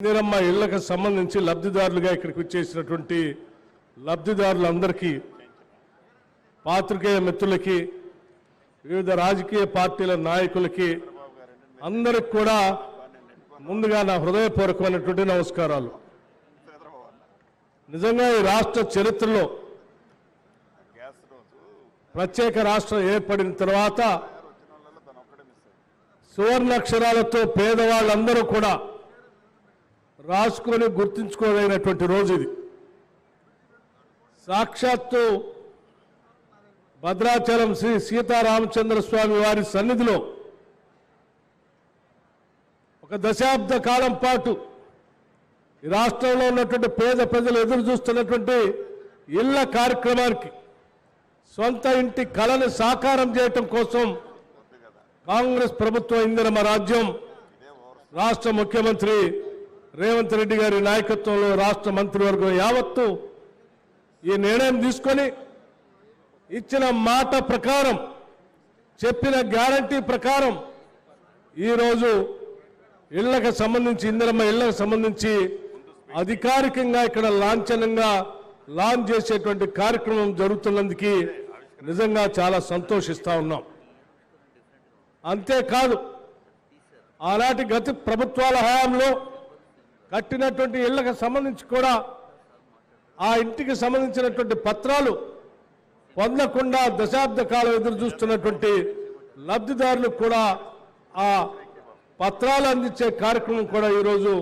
ఇందిరమ్మ ఇళ్ళకు సంబంధించి లబ్ధిదారులుగా ఇక్కడికి వచ్చేసినటువంటి లబ్ధిదారులందరికీ పాత్రికేయ మిత్రులకి వివిధ రాజకీయ పార్టీల నాయకులకి అందరికి కూడా ముందుగా నా హృదయపూర్వకమైనటువంటి నమస్కారాలు. నిజంగా ఈ రాష్ట్ర చరిత్రలో ప్రత్యేక రాష్ట్రం ఏర్పడిన తర్వాత సువర్ణాక్షరాలతో పేదవాళ్ళందరూ కూడా రాసుకొని గుర్తుంచుకోదగినటువంటి రోజు ఇది. సాక్షాత్తు భద్రాచలం శ్రీ సీతారామచంద్ర స్వామి వారి సన్నిధిలో ఒక దశాబ్ద కాలం పాటు ఈ రాష్ట్రంలో ఉన్నటువంటి పేద ప్రజలు ఎదురు చూస్తున్నటువంటి ఇళ్ళ కార్యక్రమానికి సొంత ఇంటి కళను సాకారం చేయటం కోసం కాంగ్రెస్ ప్రభుత్వం ఇందిరమ రాజ్యం రాష్ట్ర ముఖ్యమంత్రి రేవంత్ రెడ్డి గారి నాయకత్వంలో రాష్ట్ర మంత్రివర్గం యావత్తు ఈ నిర్ణయం తీసుకొని ఇచ్చిన మాట ప్రకారం చెప్పిన గ్యారంటీ ప్రకారం ఈరోజు ఇళ్ళకు సంబంధించి ఇందిరమ్మ ఇళ్ళకు సంబంధించి అధికారికంగా ఇక్కడ లాంఛనంగా లాంచ్ చేసేటువంటి కార్యక్రమం జరుగుతున్నందుకు నిజంగా చాలా సంతోషిస్తూ ఉన్నాం. అంతేకాదు ఆనాటి గత ప్రభుత్వాల హయాంలో కట్టినటువంటి ఇళ్ళకు సంబంధించి కూడా ఆ ఇంటికి సంబంధించినటువంటి పత్రాలు పొందకుండా దశాబ్ద కాలం ఎదురు చూస్తున్నటువంటి లబ్ధిదారులకు కూడా ఆ పత్రాలు అందించే కార్యక్రమం కూడా ఈరోజు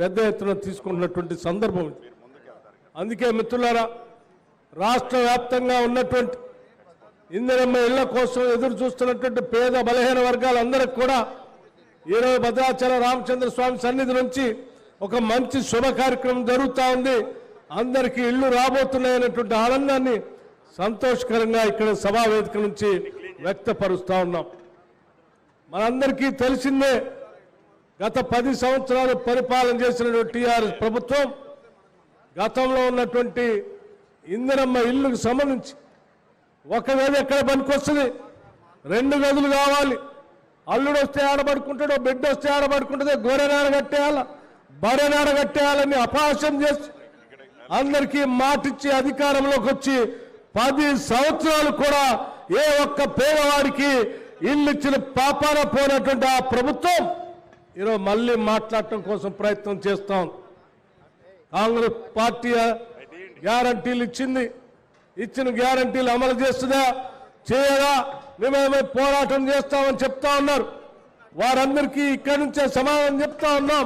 పెద్ద ఎత్తున తీసుకుంటున్నటువంటి సందర్భం అందుకే మిత్రులారా రాష్ట్ర వ్యాప్తంగా ఉన్నటువంటి ఇందిరమ్మ ఇళ్ళ కోసం ఎదురు చూస్తున్నటువంటి పేద బలహీన వర్గాలందరికీ కూడా ఈరోజు భద్రాచల రామచంద్ర స్వామి సన్నిధి నుంచి ఒక మంచి శుభ కార్యక్రమం జరుగుతూ ఉంది. అందరికీ ఇళ్ళు రాబోతున్నాయనేటువంటి ఆనందాన్ని సంతోషకరంగా ఇక్కడ సభా వేదిక నుంచి వ్యక్తపరుస్తూ ఉన్నాం. మనందరికీ తెలిసిందే గత పది సంవత్సరాలు పరిపాలన చేసినటువంటి టీఆర్ఎస్ ప్రభుత్వం గతంలో ఉన్నటువంటి ఇందిరమ్మ ఇల్లుకు సంబంధించి ఒక గది ఎక్కడ పనికొస్తుంది? రెండు గదులు కావాలి. అల్లుడు వస్తే ఆడబడుకుంటాడో బిడ్డ వస్తే ఆడబడుకుంటుందో గోరెనాడ కట్టేయాలా? బరెనాడ కట్టేయాలని అపహాస్యం చేసి అందరికీ మాటిచ్చి అధికారంలోకి వచ్చి పది సంవత్సరాలు కూడా ఏ ఒక్క పేదవాడికి ఇల్లు ఇచ్చిన పాపాన పోయినటువంటి ఆ ప్రభుత్వం ఈరోజు మళ్ళీ మాట్లాడటం కోసం ప్రయత్నం చేస్తాం. కాంగ్రెస్ పార్టీ గ్యారంటీలు ఇచ్చింది. ఇచ్చిన గ్యారంటీలు అమలు చేస్తుందా? చేయదా? మేమేమో పోరాటం చేస్తామని చెప్తా ఉన్నారు. వారందరికీ ఇక్కడి నుంచే సమాధానం చెప్తా ఉన్నాం.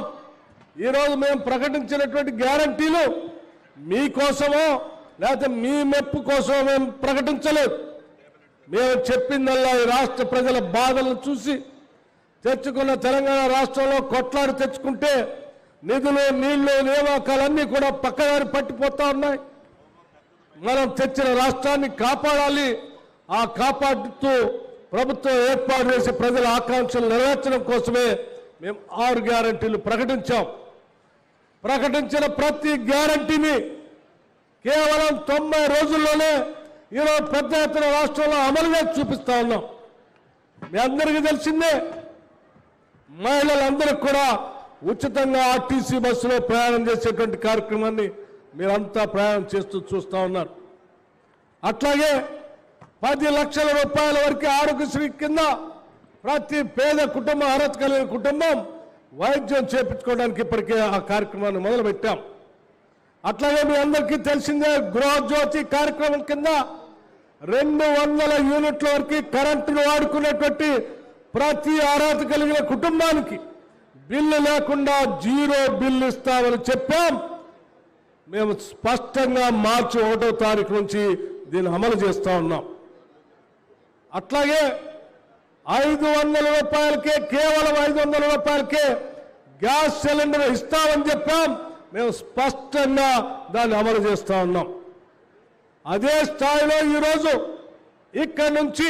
ఈరోజు మేము ప్రకటించినటువంటి గ్యారంటీలు మీకోసమో లేకపోతే మీ మెప్పు కోసమో మేము ప్రకటించలేదు. మేము చెప్పిందల్లా ఈ రాష్ట్ర ప్రజల బాధలను చూసి తెచ్చుకున్న తెలంగాణ రాష్ట్రంలో కొట్లాడి తెచ్చుకుంటే నిధులు నీళ్ళు నియామకాలన్నీ కూడా పక్కదారి పట్టిపోతా ఉన్నాయి. మనం తెచ్చిన రాష్ట్రాన్ని కాపాడాలి. ఆ కాపాడుతూ ప్రభుత్వం ఏర్పాటు చేసి ప్రజల ఆకాంక్షలు నెరవేర్చడం కోసమే మేము ఆరు గ్యారంటీలు ప్రకటించాం. ప్రకటించిన ప్రతి గ్యారంటీని కేవలం తొంభై రోజుల్లోనే ఈరోజు పెద్ద ఎత్తున రాష్ట్రంలో అమలుగా చూపిస్తా ఉన్నాం. మీ అందరికీ తెలిసిందే మహిళలందరికీ కూడా ఉచితంగా ఆర్టీసీ బస్సులో ప్రయాణం చేసేటువంటి కార్యక్రమాన్ని మీరంతా ప్రయాణం చేస్తూ చూస్తూ ఉన్నారు. అట్లాగే పది లక్షల రూపాయల వరకు ఆరోగ్యశ్రీ కింద ప్రతి పేద కుటుంబం అర్హత కలిగిన కుటుంబం వైద్యం చేపించుకోవడానికి ఇప్పటికే ఆ కార్యక్రమాన్ని మొదలుపెట్టాం. అట్లాగే మీ అందరికీ తెలిసిందే గృహజ్యోతి కార్యక్రమం కింద రెండు వందల యూనిట్ల వరకు కరెంటును వాడుకునేటువంటి ప్రతి అర్హత కలిగిన కుటుంబానికి బిల్లు లేకుండా జీరో బిల్లు ఇస్తామని చెప్పాం. మేము స్పష్టంగా మార్చి ఒకటో తారీఖు నుంచి దీన్ని అమలు చేస్తూ ఉన్నాం. అట్లాగే ఐదు వందల రూపాయలకే కేవలం ఐదు వందల రూపాయలకే గ్యాస్ సిలిండర్ ఇస్తామని చెప్పాం. మేము స్పష్టంగా దాన్ని అమలు చేస్తూ ఉన్నాం. అదే స్థాయిలో ఈరోజు ఇక్కడి నుంచి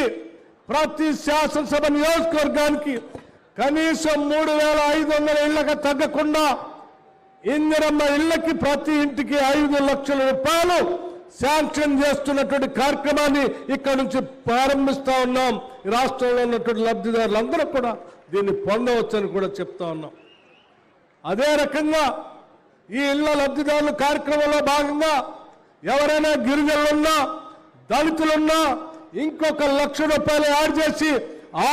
ప్రతి శాసనసభ నియోజకవర్గానికి కనీసం మూడు వేల ఐదు వందల ఇళ్ళకు తగ్గకుండా ఇందిరమ్మ ఇళ్ళకి ప్రతి ఇంటికి ఐదు లక్షల రూపాయలు శాంక్షన్ చేస్తున్నటువంటి కార్యక్రమాన్ని ఇక్కడ నుంచి ప్రారంభిస్తా ఉన్నాం. రాష్ట్రంలో ఉన్నటువంటి లబ్ధిదారులందరూ కూడా దీన్ని పొందవచ్చని కూడా చెప్తా ఉన్నాం. అదే రకంగా ఈ ఇళ్ళ లబ్ధిదారుల కార్యక్రమంలో భాగంగా ఎవరైనా గిరిజనులున్నా దళితులున్నా ఇంకొక లక్ష రూపాయలు యాడ్ చేసి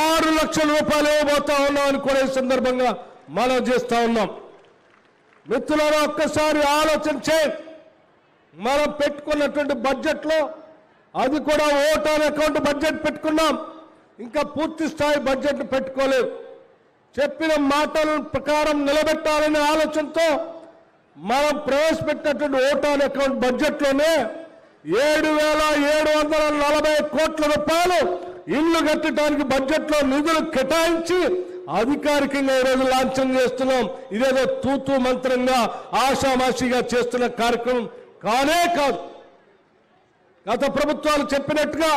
ఆరు లక్షల రూపాయలు ఇవ్వబోతా ఉన్నామని కూడా ఈ సందర్భంగా మనం చేస్తా ఉన్నాం. మిత్రులను ఒక్కసారి ఆలోచన చేయి. మనం పెట్టుకున్నటువంటి బడ్జెట్లో అది కూడా ఓటాన్ అకౌంట్ బడ్జెట్ పెట్టుకున్నాం. ఇంకా పూర్తి స్థాయి బడ్జెట్ పెట్టుకోలేదు. చెప్పిన మాటల ప్రకారం నిలబెట్టాలనే ఆలోచనతో మనం ప్రవేశపెట్టినటువంటి ఓటాన్ అకౌంట్ బడ్జెట్లోనే ఏడు వేల ఏడు వందల నలభై కోట్ల రూపాయలు ఇల్లు కట్టడానికి బడ్జెట్లో నిధులు కేటాయించి అధికారికంగా ఈరోజు లాంఛనం చేస్తున్నాం. ఇదేదో తూతు మంత్రంగా ఆషామాషిగా చేస్తున్న కార్యక్రమం కానే కాదు. గత ప్రభుత్వాలు చెప్పినట్టుగా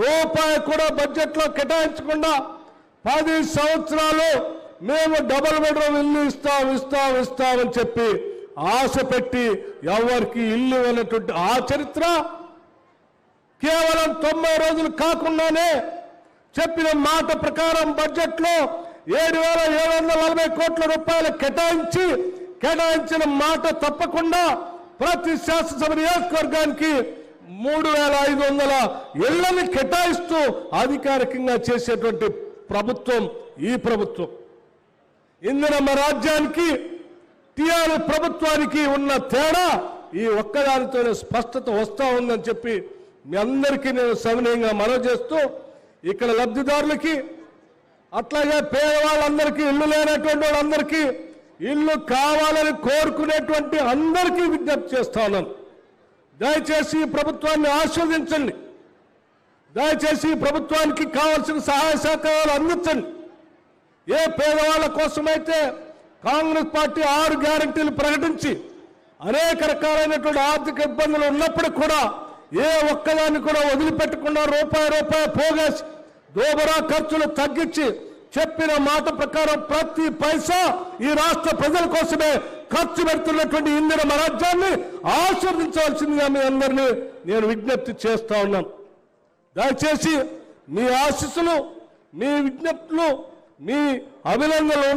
రూపాయి కూడా బడ్జెట్లో కేటాయించకుండా పది సంవత్సరాలు మేము డబల్ బెడ్రూమ్ ఇల్లు ఇస్తాం ఇస్తాం ఇస్తామని చెప్పి ఆశ పెట్టి ఎవరికి ఇల్లు అనేటువంటి ఆ చరిత్ర కేవలం తొంభై రోజులు కాకుండానే చెప్పిన మాట ప్రకారం బడ్జెట్లో ఏడు వేల ఏడు వందల నలభై కోట్ల రూపాయలు కేటాయించి కేటాయించిన మాట తప్పకుండా ప్రతి శాసనసభ నియోజకవర్గానికి మూడు వేల ఐదు వందల ఇళ్ళను కేటాయిస్తూ అధికారికంగా చేసేటువంటి ప్రభుత్వం ఈ ప్రభుత్వం. ఇందిరమ్మ రాజ్యానికి టీఆర్ఎస్ ప్రభుత్వానికి ఉన్న తేడా ఈ ఒక్కదానితోనే స్పష్టత వస్తూ ఉందని చెప్పి మీ అందరికీ నేను సవినయంగా మనవి చేస్తూ ఇక్కడ లబ్ధిదారులకి అట్లాగే పేదవాళ్ళందరికీ ఇల్లు లేనటువంటి వాళ్ళందరికీ ఇల్లు కావాలని కోరుకునేటువంటి అందరికీ విజ్ఞప్తి చేస్తా ఉన్నాను. దయచేసి ఈ ప్రభుత్వాన్ని ఆస్వాదించండి దయచేసి ప్రభుత్వానికి కావాల్సిన సహాయ సహకారాలు అందించండి. ఏ పేదవాళ్ళ కోసమైతే కాంగ్రెస్ పార్టీ ఆరు గ్యారంటీలు ప్రకటించి అనేక రకాలైనటువంటి ఆర్థిక ఇబ్బందులు ఉన్నప్పుడు కూడా ఏ ఒక్కదాన్ని కూడా వదిలిపెట్టకుండా రూపాయి రూపాయి పోగేసి దోబరా ఖర్చులు తగ్గించి చెప్పిన మాట ప్రకారం ప్రతి పైసా ఈ రాష్ట్ర ప్రజల కోసమే ఖర్చు పెడుతున్నటువంటి ఇందిర రాజ్యాన్ని ఆస్వాదించవలసిందిగా మీ అందరినీ నేను విజ్ఞప్తి చేస్తా ఉన్నాను. దయచేసి మీ ఆశీస్సులు మీ విజ్ఞప్తులు మీ అభినందనలు